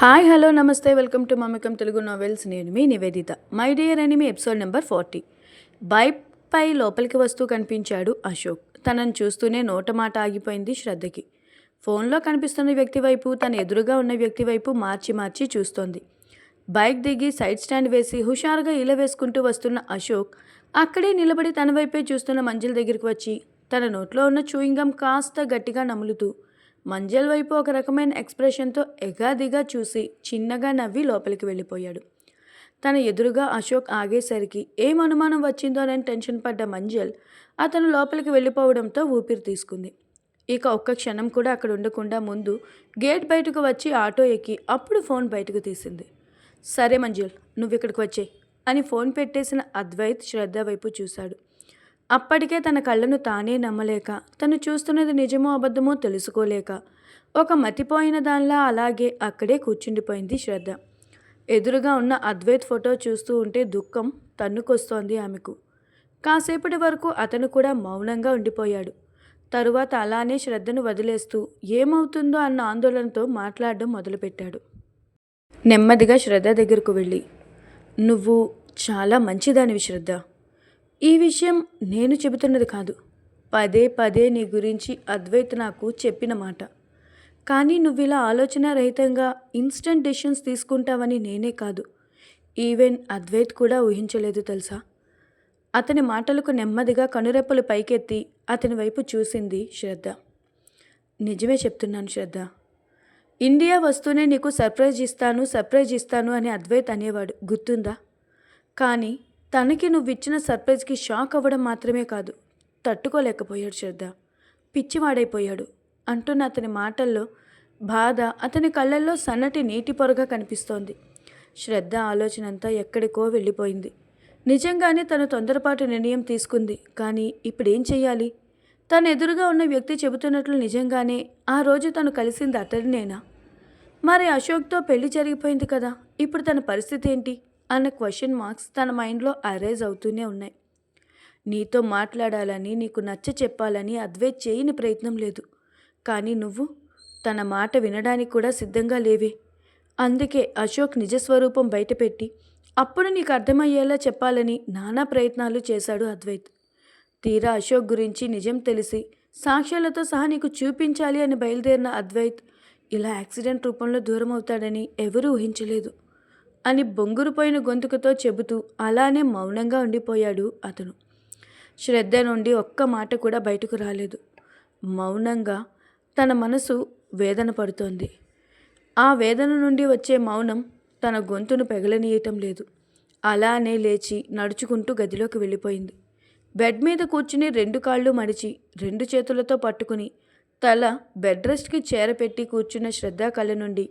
Hi hello నమస్తే. Welcome to Mamakam Telugu novels. నేను మీ నివేదిత. మై డియర్ అని మీ ఎపిసోడ్ నెంబర్ ఫార్టీ. బైక్ పై లోపలికి వస్తూ కనిపించాడు అశోక్. తనను చూస్తూనే నోట మాట ఆగిపోయింది శ్రద్ధకి. ఫోన్లో కనిపిస్తున్న వ్యక్తి వైపు తన ఎదురుగా ఉన్న వ్యక్తి వైపు మార్చి మార్చి చూస్తోంది. బైక్ దిగి సైడ్ స్టాండ్ వేసి హుషారుగా ఇల వేసుకుంటూ వస్తున్న అశోక్ అక్కడే నిలబడి తన వైపే చూస్తున్న మంజిల్ దగ్గరికి వచ్చి తన నోట్లో ఉన్న చూయింగం కాస్త గట్టిగా నములుతూ మంజల్ వైపు ఒక రకమైన ఎక్స్ప్రెషన్తో ఎగాదిగా చూసి చిన్నగా నవ్వి లోపలికి వెళ్ళిపోయాడు. తన ఎదురుగా అశోక్ ఆగేసరికి ఏం అనుమానం వచ్చిందోనని టెన్షన్ పడ్డ మంజల్ అతను లోపలికి వెళ్ళిపోవడంతో ఊపిరి తీసుకుంది. ఇక ఒక్క క్షణం కూడా అక్కడ ఉండకుండా ముందు గేట్ బయటకు వచ్చి ఆటో ఎక్కి అప్పుడు ఫోన్ బయటకు తీసింది. సరే మంజుల్ నువ్వు ఇక్కడికి వచ్చేయ్ అని ఫోన్ పెట్టేసిన అద్వైత్ శ్రద్ధ వైపు చూశాడు. అప్పటికే తన కళ్ళను తానే నమ్మలేక తను చూస్తున్నది నిజమో అబద్ధమో తెలుసుకోలేక ఒక మతిపోయిన దానిలా అలాగే అక్కడే కూర్చుండిపోయింది శ్రద్ధ. ఎదురుగా ఉన్న అద్వైత్ ఫోటో చూస్తూ ఉంటే దుఃఖం తన్నుకొస్తోంది ఆమెకు. కాసేపటి వరకు అతను కూడా మౌనంగా ఉండిపోయాడు. తరువాత అలానే శ్రద్ధను వదిలేస్తూ ఏమవుతుందో అన్న ఆందోళనతో మాట్లాడడం మొదలుపెట్టాడు. నెమ్మదిగా శ్రద్ధ దగ్గరకు వెళ్ళి నువ్వు చాలా మంచిదానివి శ్రద్ధ. ఈ విషయం నేను చెబుతున్నది కాదు. పదే పదే నీ గురించి అద్వైత్ నాకు చెప్పిన మాట. కానీ నువ్వు ఇలా ఆలోచన రహితంగా ఇన్స్టెంట్ డెసిషన్స్ తీసుకుంటావని నేనే కాదు. ఈవెన్ అద్వైత్ కూడా ఊహించలేదు తెలుసా? అతని మాటలకు నెమ్మదిగా కనురెప్పలు పైకెత్తి అతని వైపు చూసింది శ్రద్ధ. నిజమే చెప్తున్నాను శ్రద్ధ. ఇండియా వస్తూనే నీకు సర్ప్రైజ్ ఇస్తాను సర్ప్రైజ్ ఇస్తాను అని అద్వైత్ అనేవాడు. గుర్తుందా? కానీ తనకి నువ్వు ఇచ్చిన సర్ప్రైజ్కి షాక్ అవ్వడం మాత్రమే కాదు తట్టుకోలేకపోయాడు శ్రద్ధ. పిచ్చివాడైపోయాడు అంటున్న అతని మాటల్లో బాధ అతని కళ్ళల్లో సన్నటి నీటి పొరగా కనిపిస్తోంది. శ్రద్ధ ఆలోచన అంతా ఎక్కడికో వెళ్ళిపోయింది. నిజంగానే తను తొందరపాటు నిర్ణయం తీసుకుంది కానీ ఇప్పుడేం చేయాలి తన ఎదురుగా ఉన్న వ్యక్తి చెబుతున్నట్లు నిజంగానే ఆ రోజు తను కలిసింది అతడినేనా? మరి అశోక్తో పెళ్ళి జరిగిపోయింది కదా ఇప్పుడు తన పరిస్థితి ఏంటి? అన్న క్వశ్చన్ మార్క్స్ తన మైండ్లో అరైజ్ అవుతూనే ఉన్నాయి. నీతో మాట్లాడాలని నీకు నచ్చ చెప్పాలని అద్వైత్ చేయని ప్రయత్నం లేదు. కానీ నువ్వు తన మాట వినడానికి కూడా సిద్ధంగా లేవే. అందుకే అశోక్ నిజస్వరూపం బయటపెట్టి అప్పుడు నీకు అర్థమయ్యేలా చెప్పాలని నానా ప్రయత్నాలు చేశాడు అద్వైత్. తీరా అశోక్ గురించి నిజం తెలిసి సాక్ష్యాలతో సహా నీకు చూపించాలి అని బయలుదేరిన అద్వైత్ ఇలా యాక్సిడెంట్ రూపంలో దూరం అవుతాడని ఎవరూ ఊహించలేదు. అని బొంగురుపోయిన గొంతుకతో చెబుతూ అలానే మౌనంగా ఉండిపోయాడు అతను. శ్రద్ధ నుండి ఒక్క మాట కూడా బయటకు రాలేదు. మౌనంగా తన మనసు వేదన పడుతోంది. ఆ వేదన నుండి వచ్చే మౌనం తన గొంతును పెగలనీయటం లేదు. అలానే లేచి నడుచుకుంటూ గదిలోకి వెళ్ళిపోయింది. బెడ్ మీద కూర్చుని రెండు కాళ్ళు మడిచి రెండు చేతులతో పట్టుకుని తల బెడ్ రెస్ట్కి చేరపెట్టి కూర్చున్న శ్రద్ధ కళ్ళ నుండి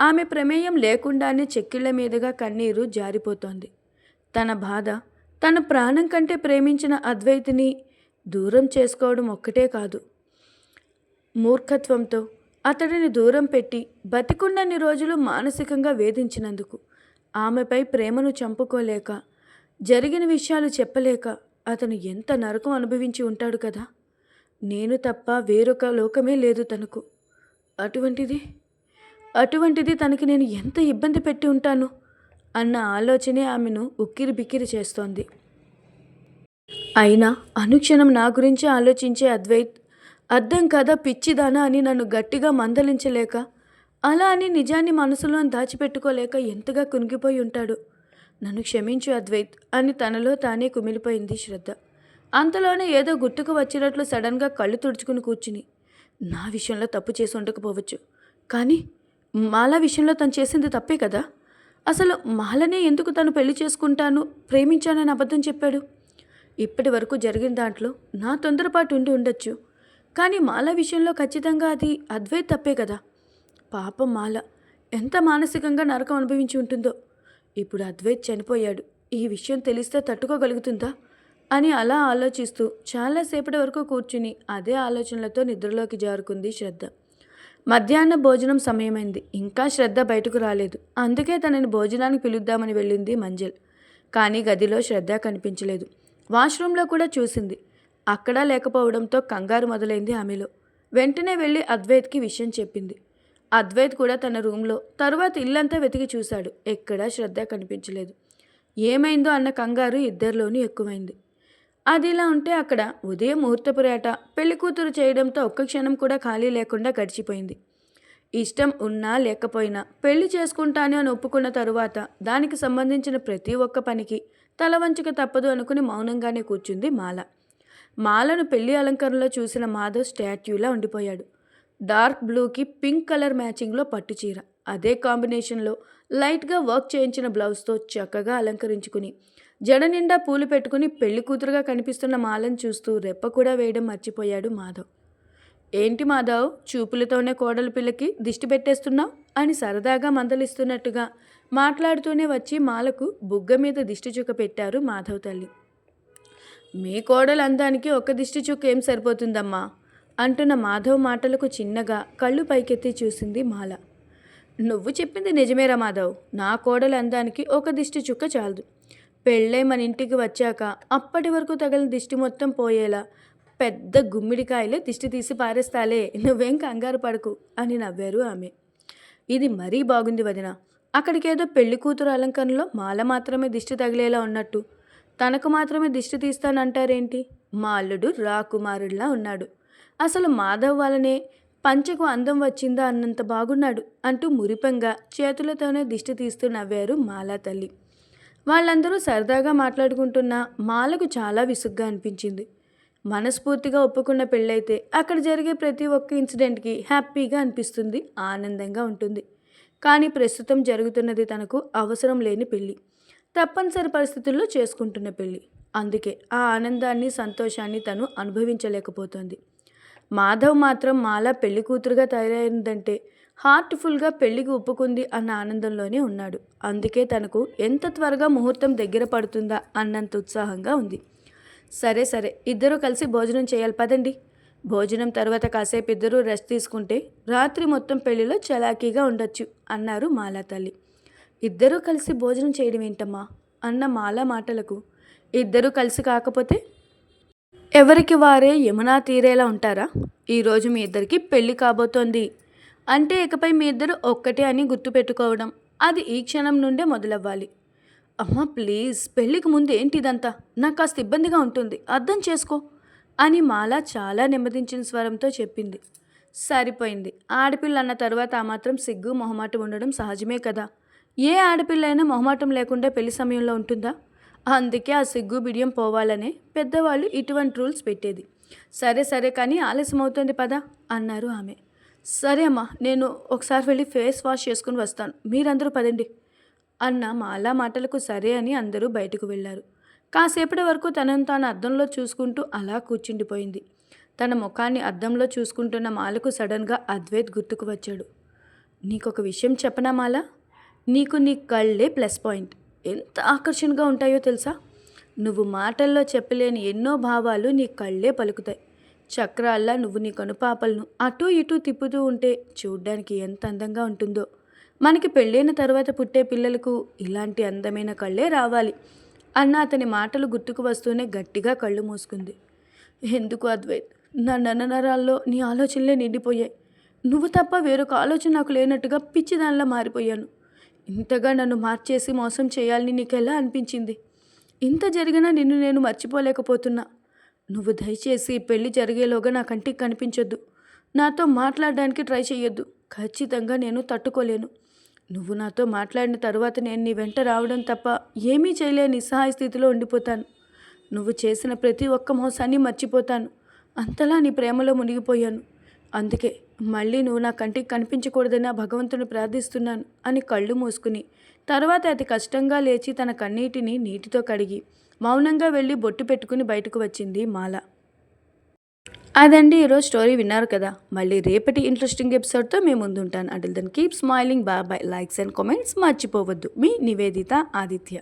ఆమె ప్రమేయం లేకుండానే చెక్కిళ్ళ మీదుగా కన్నీరు జారిపోతోంది. తన బాధ తన ప్రాణం కంటే ప్రేమించిన అద్వైతిని దూరం చేసుకోవడం ఒక్కటే కాదు. మూర్ఖత్వంతో అతడిని దూరం పెట్టి బతికున్నన్ని రోజులు మానసికంగా వేధించినందుకు ఆమెపై ప్రేమను చంపుకోలేక జరిగిన విషయాలు చెప్పలేక అతను ఎంత నరకం అనుభవించి ఉంటాడు కదా? నేను తప్ప వేరొక లోకమే లేదు తనకు. అటువంటిది అటువంటిది తనకి నేను ఎంత ఇబ్బంది పెట్టి ఉంటాను? అన్న ఆలోచనే ఆమెను ఉక్కిరి బిక్కిరి చేస్తోంది. అయినా అనుక్షణం నా గురించి ఆలోచించే అద్వైత్ అర్థం కదా పిచ్చిదానా అని నన్ను గట్టిగా మందలించలేక అలా అని నిజాన్ని మనసులో దాచిపెట్టుకోలేక ఎంతగా కునిగిపోయి ఉంటాడు. నన్ను క్షమించు అద్వైత్ అని తనలో తానే కుమిలిపోయింది శ్రద్ధ. అంతలోనే ఏదో గుర్తుకు వచ్చినట్లు సడన్గా కళ్ళు తుడుచుకుని కూర్చుని నా విషయంలో తప్పు చేసి ఉండకపోవచ్చు. కానీ మాల విషయంలో తను చేసింది తప్పే కదా? అసలు మాలనే ఎందుకు తను పెళ్ళి చేసుకుంటాను ప్రేమించానని అబద్ధం చెప్పాడు? ఇప్పటి వరకు జరిగిన దాంట్లో నా తొందరపాటు ఉండి ఉండొచ్చు. కానీ మాల విషయంలో ఖచ్చితంగా అది అద్వైత్ తప్పే కదా? పాపం మాల ఎంత మానసికంగా నరకం అనుభవించి ఉంటుందో. ఇప్పుడు అద్వైత్ చనిపోయాడు. ఈ విషయం తెలిస్తే తట్టుకోగలుగుతుందా? అని అలా ఆలోచిస్తూ చాలాసేపటి వరకు కూర్చుని అదే ఆలోచనలతో నిద్రలోకి జారుకుంది శ్రద్ధ. మధ్యాహ్న భోజనం సమయమైంది. ఇంకా శ్రద్ధ బయటకు రాలేదు. అందుకే తనని భోజనానికి పిలుద్దామని వెళ్ళింది మంజల్. కానీ గదిలో శ్రద్ధ కనిపించలేదు. వాష్రూమ్లో కూడా చూసింది. అక్కడా లేకపోవడంతో కంగారు మొదలైంది ఆమెలో. వెంటనే వెళ్ళి అద్వైత్కి విషయం చెప్పింది. అద్వైత్ కూడా తన రూమ్లో. తరువాత ఇల్లంతా వెతికి చూశాడు. ఎక్కడా శ్రద్ధ కనిపించలేదు. ఏమైందో అన్న కంగారు ఇద్దరిలోనూ ఎక్కువైంది. అది ఇలా ఉంటే అక్కడ ఉదయం ముహూర్తపురేట పెళ్ళి కూతురు చేయడంతో ఒక్క క్షణం కూడా ఖాళీ లేకుండా గడిచిపోయింది. ఇష్టం ఉన్నా లేకపోయినా పెళ్ళి చేసుకుంటాను అని ఒప్పుకున్న తరువాత దానికి సంబంధించిన ప్రతి ఒక్క పనికి తల వంచక తప్పదు అనుకుని మౌనంగానే కూర్చుంది మాల. మాలను పెళ్ళి అలంకరణలో చూసిన మాధవ్ స్టాట్యూలా ఉండిపోయాడు. డార్క్ బ్లూకి పింక్ కలర్ మ్యాచింగ్లో పట్టు చీర. అదే కాంబినేషన్లో లైట్గా వర్క్ చేయించిన బ్లౌజ్తో చక్కగా అలంకరించుకుని జడ నిండా పూలు పెట్టుకుని పెళ్ళి కూతురుగా కనిపిస్తున్న మాలను చూస్తూ రెప్ప కూడా వేయడం మర్చిపోయాడు మాధవ్. ఏంటి మాధవ్ చూపులతోనే కోడలు పిల్లకి దిష్టి పెట్టేస్తున్నావు? అని సరదాగా మందలిస్తున్నట్టుగా మాట్లాడుతూనే వచ్చి మాలకు బుగ్గ మీద దిష్టి చుక్క పెట్టారు మాధవ్ తల్లి. మీ కోడలు అందానికి ఒక దిష్టి చుక్క ఏం సరిపోతుందమ్మా? అంటున్న మాధవ్ మాటలకు చిన్నగా కళ్ళు పైకెత్తి చూసింది మాల. నువ్వు చెప్పింది నిజమేరా మాధవ్ నా కోడలు అందానికి ఒక దిష్టి చుక్క చాలదు. పెళ్ళై మన ఇంటికి వచ్చాక అప్పటి వరకు తగిలిన దిష్టి మొత్తం పోయేలా. పెద్ద గుమ్మిడికాయలే దిష్టి తీసి పారేస్తాలే నువ్వేం కంగారు పడకు అని నవ్వారు ఆమె. ఇది మరీ బాగుంది వదిన. అక్కడికేదో పెళ్ళి కూతురు అలంకరణలో మాల మాత్రమే దిష్టి తగిలేలా ఉన్నట్టు. తనకు మాత్రమే దిష్టి తీస్తానంటారేంటి? మా అల్లుడు రాకుమారుడిలా ఉన్నాడు. అసలు మాధవ్ వలనే పంచకు అందం వచ్చిందా అన్నంత బాగున్నాడు అంటూ మురిపంగా చేతులతోనే దిష్టి తీస్తూ నవ్వారు మాలా తల్లి. వాళ్ళందరూ సరదాగా మాట్లాడుకుంటున్న మాలకు చాలా విసుగ్గా అనిపించింది. మనస్ఫూర్తిగా ఒప్పుకున్న పెళ్ళైతే అక్కడ జరిగే ప్రతి ఒక్క ఇన్సిడెంట్కి హ్యాపీగా అనిపిస్తుంది ఆనందంగా ఉంటుంది. కానీ ప్రస్తుతం జరుగుతున్నది తనకు అవసరం లేని పెళ్ళి. తప్పనిసరి పరిస్థితుల్లో చేసుకుంటున్న పెళ్ళి. అందుకే ఆ ఆనందాన్ని సంతోషాన్ని తను అనుభవించలేకపోతుంది. మాధవ్ మాత్రం మాలా పెళ్ళి కూతురుగా తయారైందంటే హార్ట్ఫుల్గా పెళ్ళికి ఒప్పుకుంది అన్న ఆనందంలోనే ఉన్నాడు. అందుకే తనకు ఎంత త్వరగా ముహూర్తం దగ్గర పడుతుందా అన్నంత ఉత్సాహంగా ఉంది. సరే సరే ఇద్దరూ కలిసి భోజనం చేయాలి పదండి. భోజనం తర్వాత కాసేపు ఇద్దరూ రెస్ట్ తీసుకుంటే రాత్రి మొత్తం పెళ్ళిలో చలాకీగా ఉండొచ్చు అన్నారు మాలా తల్లి ఇద్దరూ కలిసి భోజనం చేయడం ఏంటమ్మా? అన్న మాలా మాటలకు. ఇద్దరూ కలిసి కాకపోతే? ఎవరికి వారే యమునా తీరేలా ఉంటారా? ఈరోజు మీ ఇద్దరికి పెళ్ళి కాబోతోంది. అంటే ఇకపై మీ ఇద్దరు ఒక్కటే అని గుర్తుపెట్టుకోవడం అది ఈ క్షణం నుండే మొదలవ్వాలి. అమ్మా ప్లీజ్ పెళ్ళికి ముందు ఏంటి ఇదంతా? నాకు కాస్త ఇబ్బందిగా ఉంటుంది అర్థం చేసుకో అని మాల చాలా నెమ్మదించిన స్వరంతో చెప్పింది. సరిపోయింది. ఆడపిల్ల అన్న తర్వాత ఆ మాత్రం సిగ్గు మొహమాటం ఉండడం సహజమే కదా. ఏ ఆడపిల్లైనా మొహమాటం లేకుండా పెళ్ళి సమయంలో ఉంటుందా? అందుకే ఆ సిగ్గు బిడియం పోవాలనే పెద్దవాళ్ళు ఇటువంటి రూల్స్ పెట్టేది. సరే సరే కానీ ఆలస్యం అవుతుంది పదా అన్నారు ఆమె. సరే అమ్మా నేను ఒకసారి వెళ్ళి ఫేస్ వాష్ చేసుకుని వస్తాను. మీరందరూ పదండి. అన్న మాలా మాటలకు సరే అని అందరూ బయటకు వెళ్ళారు. కాసేపటి వరకు తనను తాను అద్దంలో చూసుకుంటూ అలా కూర్చుండిపోయింది. తన ముఖాన్ని అద్దంలో చూసుకుంటున్న మాలకు సడన్గా అద్వైత్ గుర్తుకు వచ్చాడు. నీకొక విషయం చెప్పనా మాల? నీకు నీ కళ్ళే ప్లస్ పాయింట్. ఎంత ఆకర్షణగా ఉంటాయో తెలుసా? నువ్వు మాటల్లో చెప్పలేని ఎన్నో భావాలు నీ కళ్ళే పలుకుతాయి. చక్రాల్లా నువ్వు నీ కనుపాపలను అటూ ఇటూ తిప్పుతూ ఉంటే చూడ్డానికి ఎంత అందంగా ఉంటుందో. మనకి పెళ్ళైన తర్వాత పుట్టే పిల్లలకు ఇలాంటి అందమైన కళ్ళే రావాలి అన్న అతని మాటలు గుర్తుకు వస్తూనే గట్టిగా కళ్ళు మూసుకుంది. ఎందుకు అద్వైత్? నా నన్ననరాల్లో నీ ఆలోచనలే నిండిపోయాయి. నువ్వు తప్ప వేరొక ఆలోచన నాకు లేనట్టుగా పిచ్చిదానిలా మారిపోయాను. ఇంతగా నన్ను మార్చేసి మోసం చేయాలని నీకెలా అనిపించింది? ఇంత జరిగినా నిన్ను నేను మర్చిపోలేకపోతున్నా. నువ్వు దయచేసి పెళ్ళి జరిగేలోగా నా కంటికి కనిపించొద్దు. నాతో మాట్లాడడానికి ట్రై చేయొద్దు ఖచ్చితంగా నేను తట్టుకోలేను. నువ్వు నాతో మాట్లాడిన తర్వాత నేను నీ వెంట రావడం తప్ప ఏమీ చేయలేని నిస్సహాయ స్థితిలో ఉండిపోతాను. నువ్వు చేసిన ప్రతి ఒక్క మోసాన్ని మర్చిపోతాను. అంతలా నీ ప్రేమలో మునిగిపోయాను. అందుకే మళ్ళీ నువ్వు నా కంటికి కనిపించకూడదని నా భగవంతుని ప్రార్థిస్తున్నాను అని కళ్ళు మూసుకుని. తర్వాత అతి కష్టంగా లేచి తన కన్నీటిని నీటితో కడిగి మౌనంగా వెళ్ళి బొట్టు పెట్టుకుని బయటకు వచ్చింది మాల. అదండి ఈరోజు స్టోరీ విన్నారు కదా. మళ్ళీ రేపటి ఇంట్రెస్టింగ్ ఎపిసోడ్తో మేము ముందుంటాను. అంటే then keep smiling bye bye likes and comments మర్చిపోవద్దు. మీ నివేదిత ఆదిత్య.